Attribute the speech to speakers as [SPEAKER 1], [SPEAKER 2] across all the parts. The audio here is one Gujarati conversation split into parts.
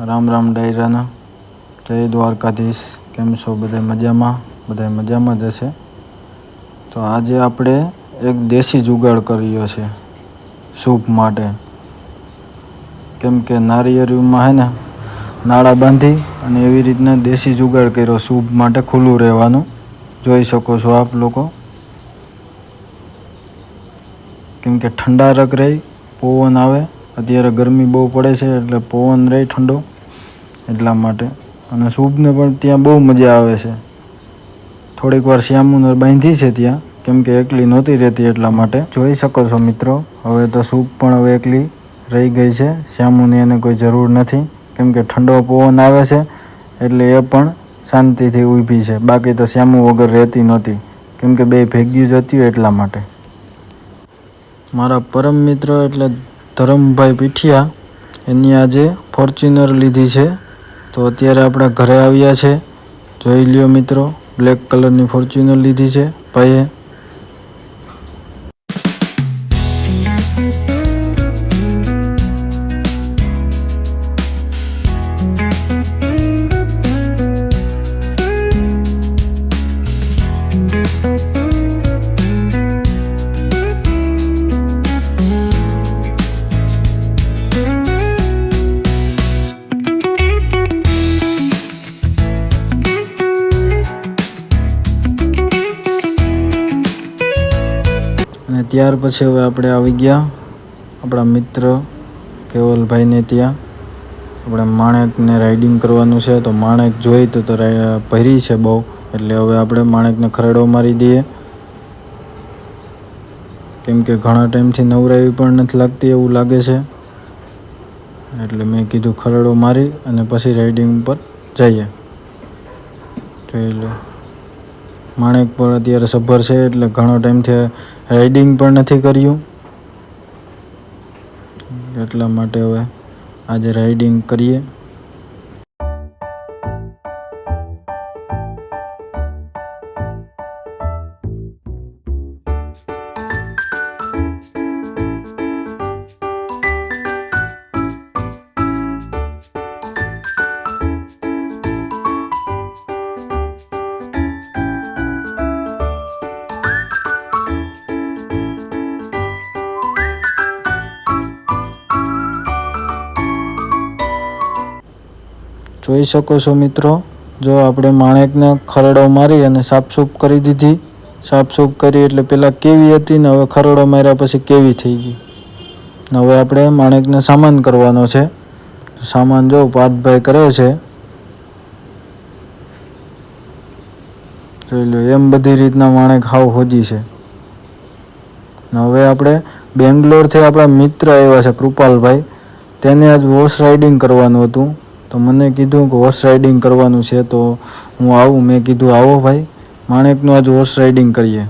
[SPEAKER 1] રામ રામ ડાયરાના. જય દ્વારકાધીશ. કેમ છો બધા મજામાં? બધા મજામાં જ હશે? તો આજે આપણે એક દેશી જુગાડ કર્યો છે સૂપ માટે. કેમ કે નારિયેળીમાં હે ને, નાળા બાંધી અને એવી રીતના દેશી જુગાડ કર્યો સૂપ માટે ખુલ્લું રહેવાનું. જોઈ શકો છો આપ લોકો. કેમ કે ઠંડારક રહી, પવન આવે અત્યારે ગરમી બહુ પડે છે એટલે પવન રહે ઠંડો એટલા માટે. અને સૂપને પણ ત્યાં બહુ મજા આવે છે. થોડીક વાર શ્યામુનર બાંધી છે ત્યાં, કેમ કે એકલી નહોતી રહેતી એટલા માટે. જોઈ શકો છો મિત્રો, હવે તો સૂપ પણ હવે એકલી રહી ગઈ છે. શ્યામુની એને કોઈ જરૂર નથી, કેમ કે ઠંડો પવન આવે છે, એટલે એ પણ શાંતિથી ઊભી છે. બાકી તો શ્યામુ વગર રહેતી નહોતી, કેમ કે બે ભેગ્યું જતી હોય એટલા માટે. મારા પરમ મિત્ર એટલે ધરમભાઈ પીઠિયા એની આજે ફોર્ચ્યુનર લીધી છે. તો અત્યારે આપણા ઘરે આવ્યા છે. જોઈ લ્યો મિત્રો બ્લેક કલરની ફોર્ચ્યુનર લીધી છે. ભાઈએ ત્યાર પછી હવે આપણે આવી ગયા. આપણા મિત્ર કેવલભાઈને ત્યાં. આપણે માણેકને રાઇડિંગ કરવાનું છે, તો માણેક જોઈ તો ભરી છે બહુ. એટલે હવે આપણે માણેકને ખરડો મારી દઈએ. કેમ કે ઘણા ટાઈમથી નવરાવી પણ નથી લાગતી એવું લાગે છે. એટલે મેં કીધું ખરડો મારી અને પછી રાઇડિંગ ઉપર જઈએ. જોઈ લો. માણેક પણ અત્યારે સભર છે એટલે ઘણો ટાઈમથી રાઇડિંગ પણ નથી કર્યું. એટલા માટે હવે આજે રાઇડિંગ કરીએ. જોઈ શકો છો મિત્રો, જો આપણે માણેકને ખરડો મારી અને સાફસૂફ કરી દીધી. સાફસૂફ કરી એટલે પહેલાં કેવી હતી ને હવે ખરડો માર્યા પછી કેવી થઈ ગઈ? હવે આપણે માણેકને સામાન કરવાનો છે. સામાન જો પાર્થભાઈ કરે છે. જોઈ લો, એમ બધી રીતના માણેક હાવ હોજી છે. હવે આપણે બેંગ્લોરથી આપણા મિત્ર આવ્યા છે કૃપાલભાઈ. તેને આજ હોર્સ રાઇડિંગ કરવાનું હતું. તો મને કીધું કે હોર્સ રાઇડિંગ કરવાનું છે તો હું આવું. મેં કીધું, આવો ભાઈ, માણેકનું આજ હોર્સ રાઇડિંગ કરીએ.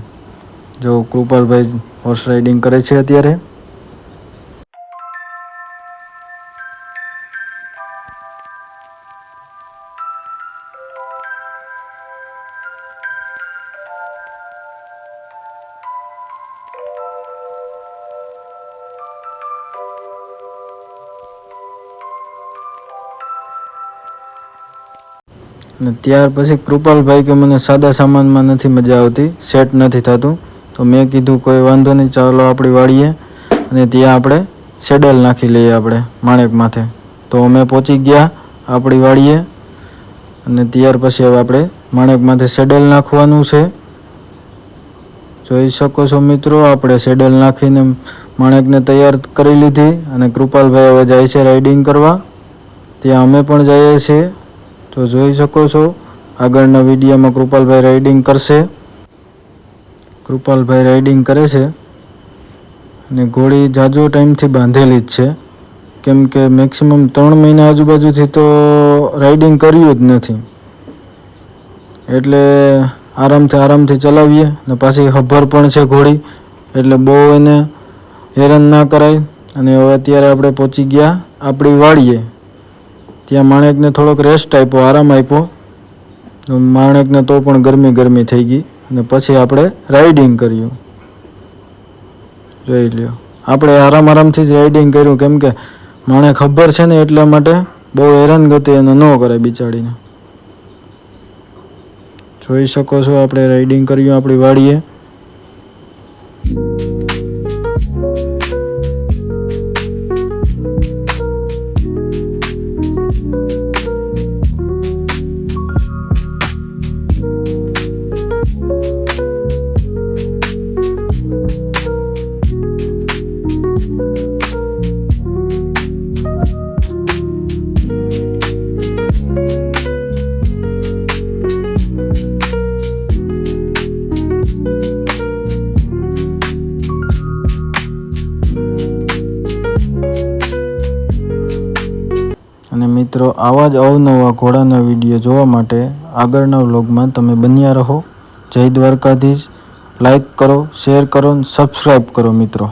[SPEAKER 1] જો કૃપાલભાઈ હોર્સ રાઇડિંગ કરે છે અત્યારે. ને ત્યાર પછી કૃપાલભાઈ કે મને સાદા સામાનમાં નથી મજા આવતી, સેટ નથી થતું. તો મેં કીધું, કોઈ વાંધો નહીં, ચાલો આપણી વાડીએ અને ત્યાં આપણે સેડલ નાખી લઈએ આપણે માણેક માથે. તો અમે પહોંચી ગયા આપણી વાડીએ અને ત્યાર પછી હવે આપણે માણેક માથે સેડલ નાખવાનું છે. જોઈ શકો છો મિત્રો, આપણે સેડલ નાખીને માણેકને તૈયાર કરી લીધી અને કૃપાલભાઈ હવે જાય છે રાઇડિંગ કરવા. ત્યાં અમે પણ જઈએ છીએ. તો જોઈ શકો છો, આગળના વિડીયોમાં કૃપાલભાઈ રાઇડિંગ કરશે. કૃપાલભાઈ રાઇડિંગ કરે છે અને ઘોડી જાજો ટાઈમથી બાંધેલી જ છે. કેમ કે મેક્સિમમ ત્રણ મહિના આજુબાજુથી તો રાઇડિંગ કર્યું જ નથી. એટલે આરામથી આરામથી ચલાવીએ ને પાછી હભર પણ છે ઘોડી, એટલે બહુ એને હેરાન ના કરાય. અને હવે અત્યારે આપણે પહોંચી ગયા આપણી વાડીએ. ત્યાં માણેકને થોડોક રેસ્ટ આપ્યો, આરામ આપ્યો. માણેકને તો પણ ગરમી ગરમી થઈ ગઈ ને પછી આપણે રાઇડિંગ કર્યું. જોઈ લ્યો. આપણે આરામ આરામથી જ રાઇડિંગ કર્યું. કેમ કે માણે ખબર છે ને એટલા માટે બહુ હેરાન ગતિ એને ન કરે બિચાડીને જોઈ શકો છો, આપણે રાઇડિંગ કર્યું આપણી વાડીએ. અને મિત્રો, આવા જ અવનવા ઘોડાના વીડિયો જોવા માટે આગળના વ્લોગમાં તમે બન્યા રહો. જય દ્વારકાધીશ. લાઈક કરો શેર કરો અને સબસ્ક્રાઈબ કરો મિત્રો.